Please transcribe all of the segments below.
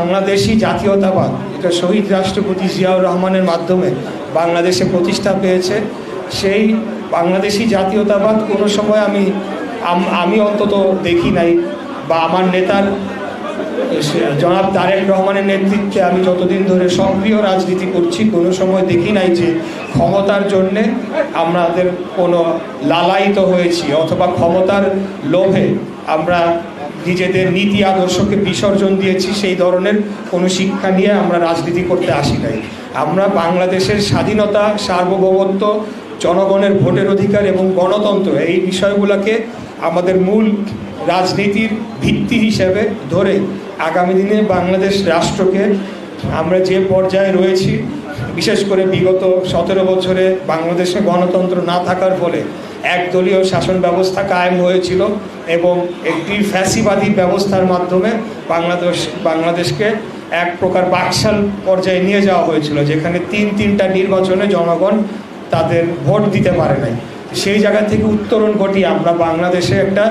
বাংলাদেশি জাতীয়তাবাদ, এটা শহীদ রাষ্ট্রপতি জিয়াউর রহমানের মাধ্যমে বাংলাদেশে প্রতিষ্ঠা পেয়েছে। সেই বাংলাদেশি জাতীয়তাবাদ কোনো সময় আমি আমি অন্তত দেখি নাই বা আমার নেতার জনাব তারেক রহমানের নেতৃত্বে আমি যতদিন ধরে সক্রিয় রাজনীতি করছি, কোনো সময় দেখি নাই যে ক্ষমতার জন্যে আমাদের কোনো লালায়িত হয়েছি অথবা ক্ষমতার লোভে আমরা নিজেদের নীতি আদর্শকে বিসর্জন দিয়েছি, সেই ধরনের কোনো শিক্ষা নিয়ে আমরা রাজনীতি করতে আসি নাই। আমরা বাংলাদেশের স্বাধীনতা, সার্বভৌমত্ব, জনগণের ভোটের অধিকার এবং গণতন্ত্র, এই বিষয়গুলোকে আমাদের মূল রাজনীতির ভিত্তি হিসেবে ধরে আগামী দিনে বাংলাদেশ রাষ্ট্রকে আমরা যে পর্যায়ে রয়েছি, বিশেষ করে বিগত সতেরো বছরে বাংলাদেশে গণতন্ত্র না থাকার ফলে একদলীয় শাসন ব্যবস্থা কায়েম হয়েছিল এবং একটি ফ্যাসিবাদী ব্যবস্থার মাধ্যমে বাংলাদেশ, বাংলাদেশকে এক প্রকার বাকশাল পর্যায়ে নিয়ে যাওয়া হয়েছিল, যেখানে তিন তিনটা নির্বাচনে জনগণ তাদের ভোট দিতে পারে নাই। সেই জায়গা থেকে উত্তরণ ঘটিয়ে আমরা বাংলাদেশে একটা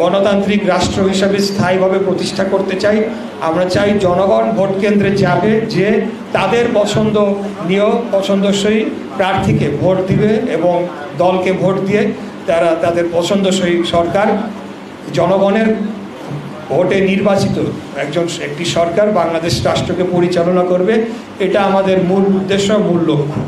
গণতান্ত্রিক রাষ্ট্র হিসাবে স্থায়ীভাবে প্রতিষ্ঠা করতে চাই। আমরা চাই জনগণ ভোট কেন্দ্রে যাবে, যে তাদের পছন্দ নিয়েও পছন্দসই প্রার্থীকে ভোট দিবে এবং দলকে ভোট দিয়ে তারা তাদের পছন্দসই সরকার, জনগণের ভোটে নির্বাচিত একজন, একটি সরকার বাংলাদেশ রাষ্ট্রকে পরিচালনা করবে। এটা আমাদের মূল উদ্দেশ্য, মূল লক্ষ্য।